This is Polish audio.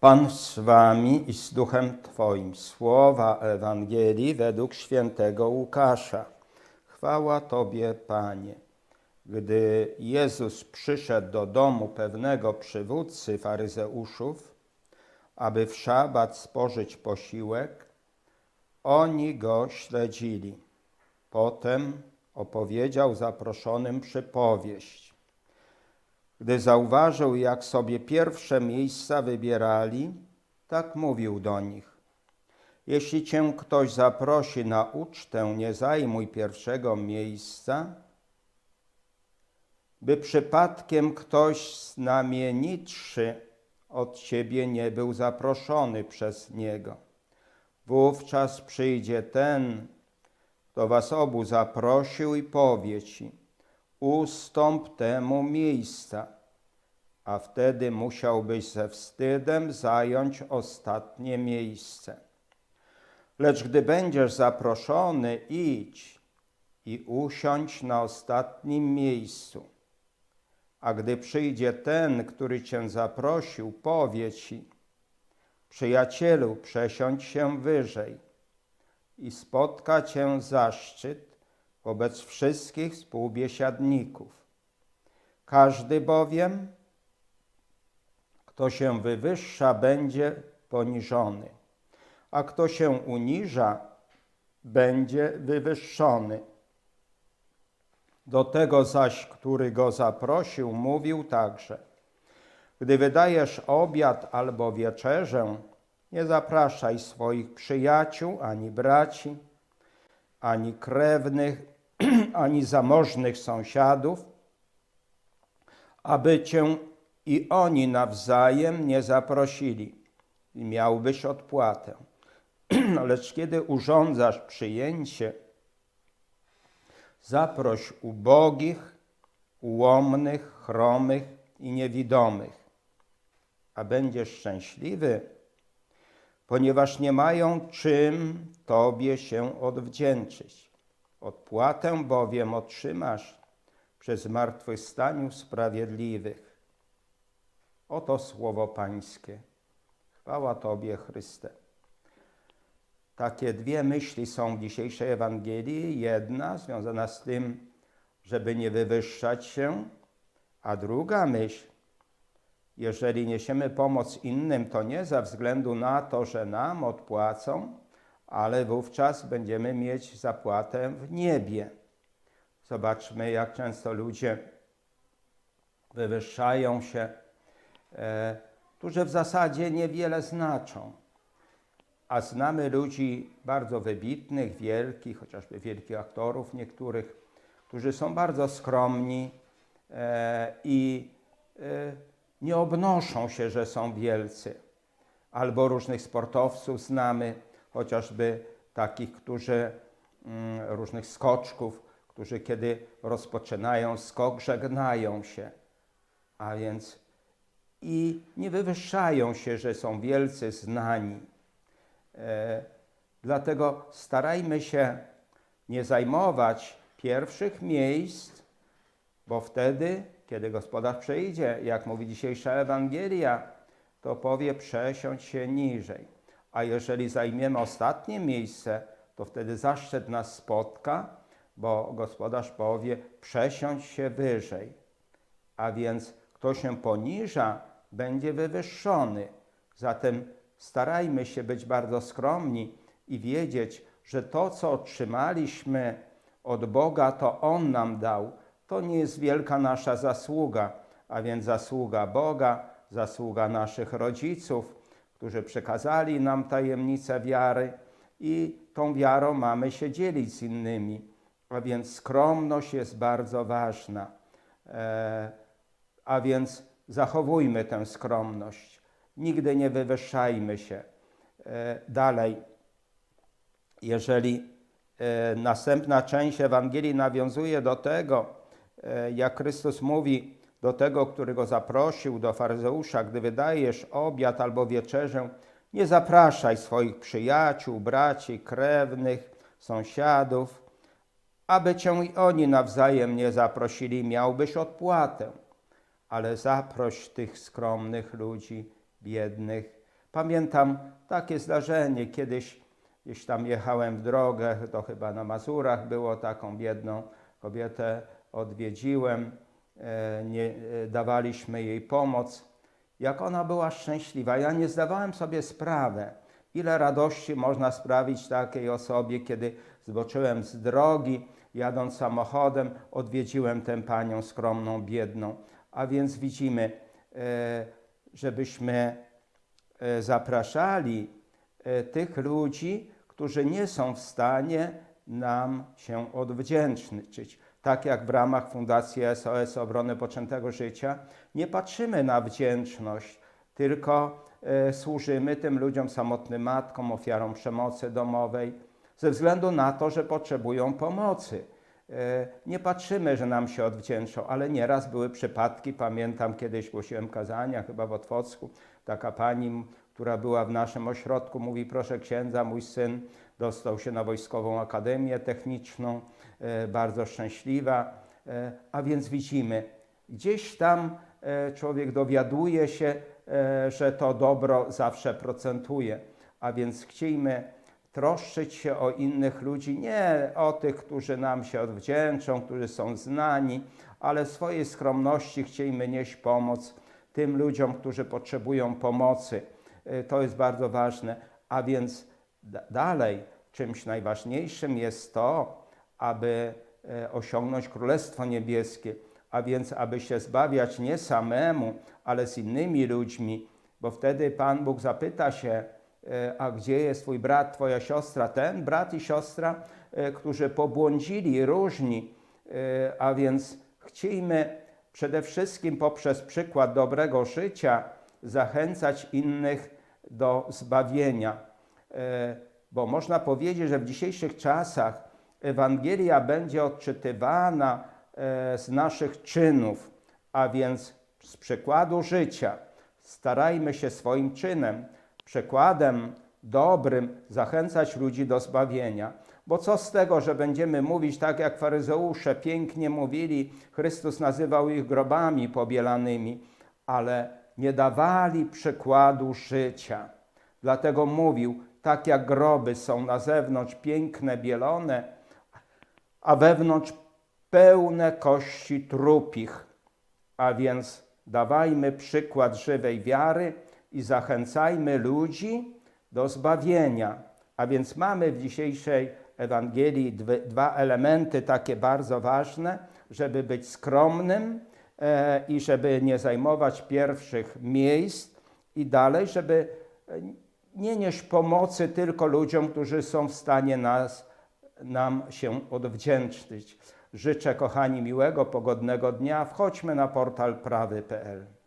Pan z wami i z duchem Twoim. Słowa Ewangelii według świętego Łukasza. Chwała Tobie, Panie. Gdy Jezus przyszedł do domu pewnego przywódcy faryzeuszów, aby w szabat spożyć posiłek, oni go śledzili. Potem opowiedział zaproszonym przypowieść. Gdy zauważył, jak sobie pierwsze miejsca wybierali, tak mówił do nich. Jeśli cię ktoś zaprosi na ucztę, nie zajmuj pierwszego miejsca, by przypadkiem ktoś znamienitszy od ciebie nie był zaproszony przez niego. Wówczas przyjdzie ten, kto was obu zaprosił i powie ci, ustąp temu miejsca, a wtedy musiałbyś ze wstydem zająć ostatnie miejsce. Lecz gdy będziesz zaproszony, idź i usiądź na ostatnim miejscu. A gdy przyjdzie ten, który cię zaprosił, powie ci, przyjacielu, przesiądź się wyżej i spotka cię zaszczyt wobec wszystkich współbiesiadników. Każdy bowiem, kto się wywyższa, będzie poniżony, a kto się uniża, będzie wywyższony. Do tego zaś, który go zaprosił, mówił także: Gdy wydajesz obiad albo wieczerzę, nie zapraszaj swoich przyjaciół, ani braci, ani krewnych, ani zamożnych sąsiadów, aby cię i oni nawzajem nie zaprosili i miałbyś odpłatę. Lecz kiedy urządzasz przyjęcie, zaproś ubogich, ułomnych, chromych i niewidomych, a będziesz szczęśliwy, ponieważ nie mają czym Tobie się odwdzięczyć. Odpłatę bowiem otrzymasz przez zmartwychwstaniu sprawiedliwych. Oto słowo Pańskie. Chwała Tobie, Chryste. Takie dwie myśli są w dzisiejszej Ewangelii. Jedna związana z tym, żeby nie wywyższać się, a druga myśl, jeżeli niesiemy pomoc innym, to nie ze względu na to, że nam odpłacą, ale wówczas będziemy mieć zapłatę w niebie. Zobaczmy, jak często ludzie wywyższają się, e, którzy w zasadzie niewiele znaczą. A znamy ludzi bardzo wybitnych, wielkich, chociażby wielkich aktorów niektórych, którzy są bardzo skromni e, i e, nie obnoszą się, że są wielcy. Albo różnych sportowców znamy, chociażby takich, którzy, mm, różnych skoczków, którzy kiedy rozpoczynają skok, żegnają się. A więc i nie wywyższają się, że są wielcy, znani. E, dlatego starajmy się nie zajmować pierwszych miejsc, bo wtedy, kiedy gospodarz przyjdzie, jak mówi dzisiejsza Ewangelia, to powie przesiądź się niżej. A jeżeli zajmiemy ostatnie miejsce, to wtedy zaszczyt nas spotka, bo gospodarz powie przesiądź się wyżej. A więc kto się poniża, będzie wywyższony. Zatem starajmy się być bardzo skromni i wiedzieć, że to, co otrzymaliśmy od Boga, to On nam dał. To nie jest wielka nasza zasługa, a więc zasługa Boga, zasługa naszych rodziców, którzy przekazali nam tajemnicę wiary i tą wiarą mamy się dzielić z innymi. A więc skromność jest bardzo ważna. E, a więc zachowujmy tę skromność. Nigdy nie wywyższajmy się. E, dalej, jeżeli e, następna część Ewangelii nawiązuje do tego, e, jak Chrystus mówi do tego, który go zaprosił, do faryzeusza, gdy wydajesz obiad albo wieczerzę, nie zapraszaj swoich przyjaciół, braci, krewnych, sąsiadów, aby cię i oni nawzajem nie zaprosili, miałbyś odpłatę ale zaproś tych skromnych ludzi, biednych, Pamiętam takie zdarzenie, kiedyś gdzieś tam jechałem w drogę, to chyba na Mazurach było, taką biedną kobietę odwiedziłem, nie, e, dawaliśmy jej pomoc. Jak ona była szczęśliwa, ja nie zdawałem sobie sprawy, ile radości można sprawić takiej osobie, kiedy zboczyłem z drogi, jadąc samochodem, odwiedziłem tę panią skromną, biedną. A więc widzimy, e, żebyśmy e, zapraszali e, tych ludzi, którzy nie są w stanie nam się odwdzięczyć. Tak jak w ramach Fundacji SOS Obrony Poczętego Życia, nie patrzymy na wdzięczność, tylko e, służymy tym ludziom, samotnym matkom, ofiarom przemocy domowej, ze względu na to, że potrzebują pomocy. E, Nie patrzymy, że nam się odwdzięczą, ale nieraz były przypadki. Pamiętam, kiedyś głosiłem kazania, chyba w Otwocku, taka pani, która była w naszym ośrodku, mówi: Proszę księdza, mój syn dostał się na Wojskową Akademię Techniczną, e, bardzo szczęśliwa. E, A więc widzimy, gdzieś tam e, człowiek dowiaduje się, że to dobro zawsze procentuje. A więc chciejmy troszczyć się o innych ludzi, nie o tych, którzy nam się odwdzięczą, którzy są znani, ale swojej skromności chciejmy nieść pomoc tym ludziom, którzy potrzebują pomocy. To jest bardzo ważne. A więc dalej, czymś najważniejszym jest to, aby e, osiągnąć Królestwo Niebieskie, a więc aby się zbawiać nie samemu, ale z innymi ludźmi, bo wtedy Pan Bóg zapyta się, e, a gdzie jest twój brat, twoja siostra, ten brat i siostra, e, którzy pobłądzili, różni, a więc chciejmy przede wszystkim poprzez przykład dobrego życia zachęcać innych do zbawienia. E, Bo można powiedzieć, że w dzisiejszych czasach Ewangelia będzie odczytywana e, z naszych czynów, a więc z przykładu życia. Starajmy się swoim czynem, przykładem dobrym zachęcać ludzi do zbawienia. Bo co z tego, że będziemy mówić tak, jak faryzeusze pięknie mówili, Chrystus nazywał ich grobami pobielanymi, ale nie dawali przykładu życia. Dlatego mówił, tak jak groby są na zewnątrz piękne, bielone, a wewnątrz pełne kości trupich. A więc dawajmy przykład żywej wiary i zachęcajmy ludzi do zbawienia. A więc mamy w dzisiejszej Ewangelii dwa elementy takie bardzo ważne, żeby być skromnym e, i żeby nie zajmować pierwszych miejsc i dalej, żeby e, nie nieść pomocy tylko ludziom, którzy są w stanie nas, nam się odwdzięczyć. Życzę, kochani, miłego, pogodnego dnia. Wchodźmy na portal prawy.pl.